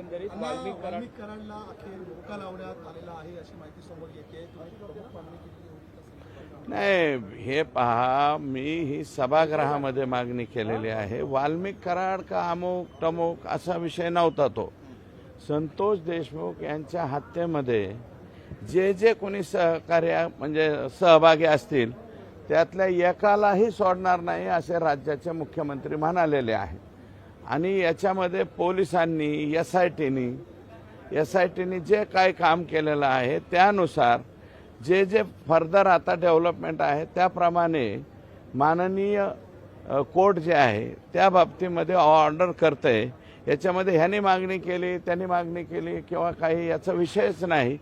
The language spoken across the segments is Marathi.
एकंदरीत वाल्मिक कराड वाल्मिक कराडला अखेर लावण्यात आलेला आहे अशी माहिती समोर येते? नाही हे पहा मी ही सभागृहामध्ये मागणी केलेली आहे. वाल्मिक कराड का अमुक टमुक असा विषय नव्हता तो. संतोष देशमुख यांच्या हत्येमध्ये जे जे कोणी सहकार्य म्हणजे सहभागी असतील त्यातल्या एकालाही सोडणार नाही असे राज्याचे मुख्यमंत्री म्हणालेले आहे आणि याच्यामध्ये पोलिसांनी एस आय टीनी एस आय टीने जे काय काम केलेलं आहे त्यानुसार जे जे फर्दर आता डेव्हलपमेंट आहे त्याप्रमाणे माननीय कोर्ट जे आहे त्या बाबतीमध्ये ऑर्डर करते. याच्यामध्ये ह्याने मागणी केली त्यांनी मागणी केली किंवा काही याचा विषयच नाही.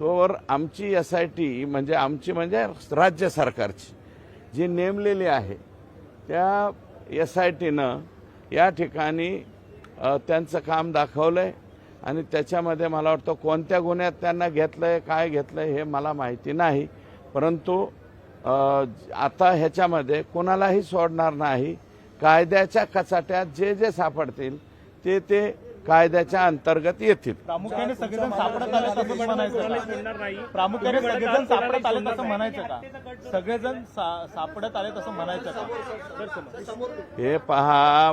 तोवर आमची एस आय टी म्हणजे आमची म्हणजे राज्य सरकारची जी नेमलेली आहे त्या एस आय टीनं या ठिकाणी त्यांचं काम दाखवलं आहे आणि त्याच्यामध्ये मला वाटतं कोणत्या गुन्ह्यात त्यांना घेतलं आहे काय घेतलं आहे हे मला माहिती नाही. परंतु आता ह्याच्यामध्ये कोणालाही सोडणार नाही. कायद्याच्या कचाट्यात जे जे सापडतील ते ते कायद्याच्या अंतर्गत येतील. प्रामुख्याने सगळेजण सापडत आले तसं म्हणायचं प्रामुख्याने सगळेजण सापडत आले तसं म्हणायचं का? सगळेजण सापडत आले तसं म्हणायचं का? हे पहा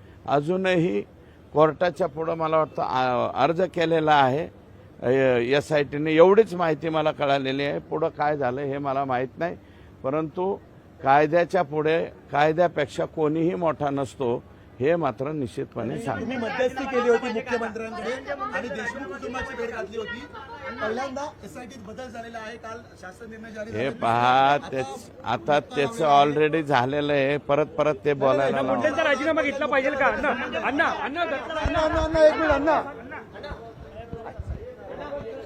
अजूनही कोर्टाच्या पुढं मला वाटतं अर्ज केलेला आहे. एस आय टीने एवढीच माहिती मला कळालेली आहे. पुढं काय झालं हे मला माहीत नाही. परंतु कायद्याच्या पुढे कायद्यापेक्षा कोणीही मोठा नसतो हे मात्र निश्चितपणे तुम्ही मध्यस्थी केली होती मुख्यमंत्र्यांकडे आणि देशमुख कुटुंबाची भेट घातली होती. पहिल्यांदा एसआयटीत बदल झालेला आहे. काल शासन निर्णय जारी हे पहा आता तेच आता त्याचं ऑलरेडी झालेलं आहे. परत परत ते बोलायला लावा. मुंडेंचा राजीनामा घेतला पाहिजे का? अण्णा अण्णा अण्णा अण्णा अण्णा एक मिनिट अण्णा.